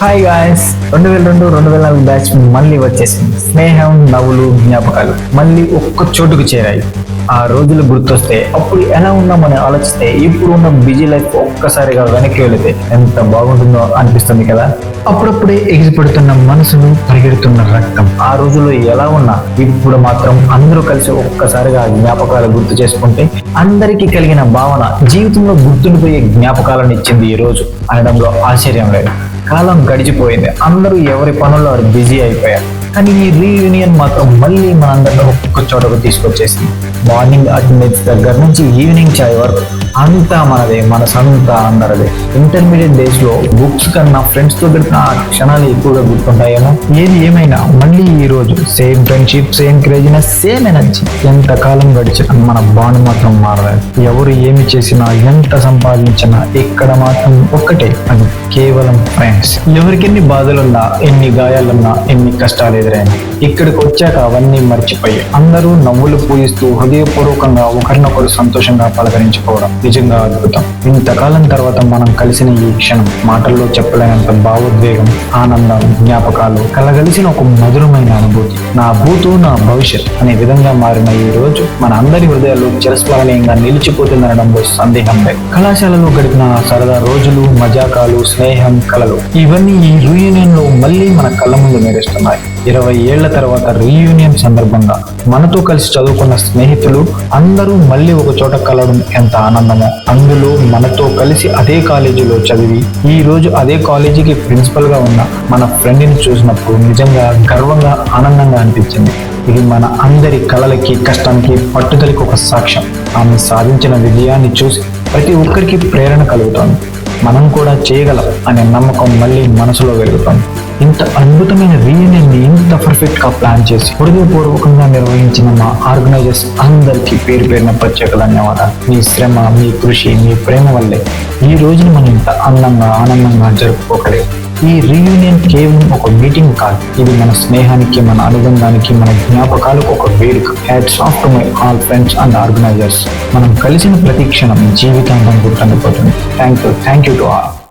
Hi guys రెండు వేల రెండు రెండు వేల నాలుగు బ్యాచ్ మళ్ళీ వచ్చేసింది. స్నేహం నవ్వులు జ్ఞాపకాలు మళ్ళీ ఒక్క చోటుకు చేరాయి. ఆ రోజులు గుర్తొస్తే అప్పుడు ఎలా ఉన్నామని ఆలోచిస్తే ఇప్పుడు ఉన్న బిజీ లైఫ్ ఒక్కసారిగా వెనక్కి వెళితే ఎంత బాగుంటుందో అనిపిస్తుంది కదా? అప్పుడప్పుడే ఎగిసిపడుతున్న మనసును పరిగెడుతున్న రక్తం. ఆ రోజుల్లో ఎలా ఉన్నా ఇప్పుడు మాత్రం అందరూ కలిసి ఒక్కసారిగా జ్ఞాపకాలు గుర్తు చేసుకుంటే అందరికీ కలిగిన భావన జీవితంలో గుర్తుండిపోయే జ్ఞాపకాలను ఇచ్చింది ఈ రోజు అనడంలో ఆశ్చర్యం లేదు. కాలం గడిచిపోయింది. అందరూ ఎవరి పనుల్లో బిజీ అయిపోయారు? కానీ ఈ రీయూనియన్ మాత్రం మళ్ళీ మనందరిలో ఒక్క చోటకు తీసుకొచ్చేసింది. మార్నింగ్ అటెండెన్స్ దగ్గర నుంచి ఈవినింగ్ చాయ్ వరకు. అంతా మనదే మన సంతా అందరిదే. ఇంటర్మీడియట్ డేస్లో బుక్స్ కన్నా ఫ్రెండ్స్తో గడిపిన ఆ క్షణాలు ఎక్కువగా గుర్తుంటాయేమో? ఏది ఏమైనా మళ్ళీ ఈ రోజు same friendship same craziness same energy ఎంత కాలం గడిచినా మన బాండ్ మాత్రం మారలేదు. ఎవరు ఏమి చేసినా ఎంత సంపాదించినా ఇక్కడ మాత్రం ఒక్కటే అది కేవలం ఫ్రెండ్స్ ఎవరికెన్ని బాధలున్నా ఎన్ని గాయాలున్నా ఎన్ని కష్టాలు ఎదురైనా ఇక్కడికి వచ్చాక అవన్నీ మర్చిపోయి అందరూ నవ్వులు పూజిస్తూ హృదయపూర్వకంగా ఒకరినొకరు సంతోషంగా పలకరించుకోవడం. నిజంగా అద్భుతం. ఇంతకాలం తర్వాత మనం కలిసిన ఈ క్షణం మాటల్లో చెప్పలేనంత భావోద్వేగం ఆనందం జ్ఞాపకాలు కలగలిసిన ఒక మధురమైన అనుభూతి నా భూతు నా భవిష్యత్ అనే విధంగా మారిన ఈ రోజు మన అందరి హృదయాల్లో చిరస్మరణీయంగా నిలిచిపోతుందనడంలో సందేహం లేదు. కళాశాలలో గడిపిన సరదా రోజులు మజాకాలు స్నేహం కలలు ఇవన్నీ ఈ యూనియన్లో మళ్ళీ మన కళ్ళ ముందు మెరుస్తున్నాయి. ఇరవై ఏళ్ళ తర్వాత రీయూనియన్ సందర్భంగా మనతో కలిసి చదువుకున్న స్నేహితులు అందరూ మళ్ళీ ఒక చోట కలవడం ఎంత ఆనందమో. అందులో మనతో కలిసి అదే కాలేజీలో చదివి ఈ రోజు అదే కాలేజీకి ప్రిన్సిపల్గా ఉన్న మన ఫ్రెండ్ని చూసినప్పుడు నిజంగా గర్వంగా ఆనందంగా అనిపించింది. ఇది మన అందరి కళలకి కష్టానికి పట్టుదలకి ఒక సాక్ష్యం. ఆమె సాధించిన విజయాన్ని చూసి ప్రతి ఒక్కరికి ప్రేరణ కలుగుతోంది. మనం కూడా చేయగలం అనే నమ్మకం మళ్ళీ మనసులో వెలుగుతోంది. ఇంత అద్భుతమైన రీయూనియన్ని ఇంత పర్ఫెక్ట్గా ప్లాన్ చేసి హృదయపూర్వకంగా నిర్వహించిన మా ఆర్గనైజర్స్ అందరికీ పేరు పేరున ప్రత్యేక ధన్యవాదాలు. మీ శ్రమ మీ కృషి మీ ప్రేమ వల్లే ఈ రోజున మనం ఇంత అందంగా ఆనందంగా జరుపుకోగలిగాం. ఈ రీయూనియన్ కేవలం ఒక మీటింగ్ కాదు. ఇది మన స్నేహానికి మన అనుబంధానికి మన జ్ఞాపకాలకు ఒక వేడుక. Hats off to my all friends and organisers మనం కలిసిన ప్రతి క్షణం జీవితాంతం గుర్తుండిపోతుంది. Thank you thank you to all